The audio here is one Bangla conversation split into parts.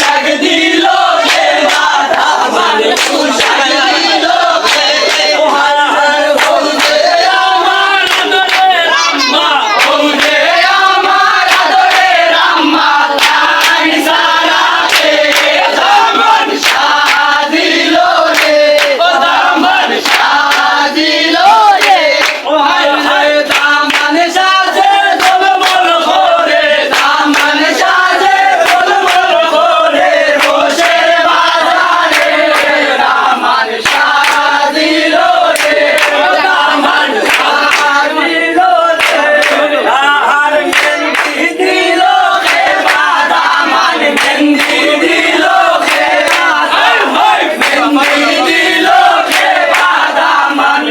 পোশাক দিল সে মাথা আমার পোশাক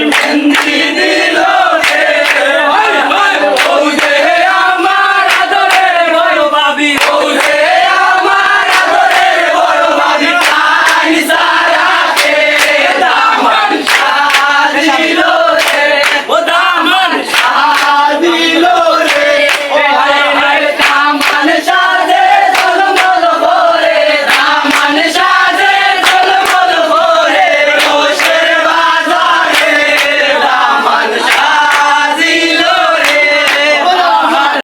Thank you.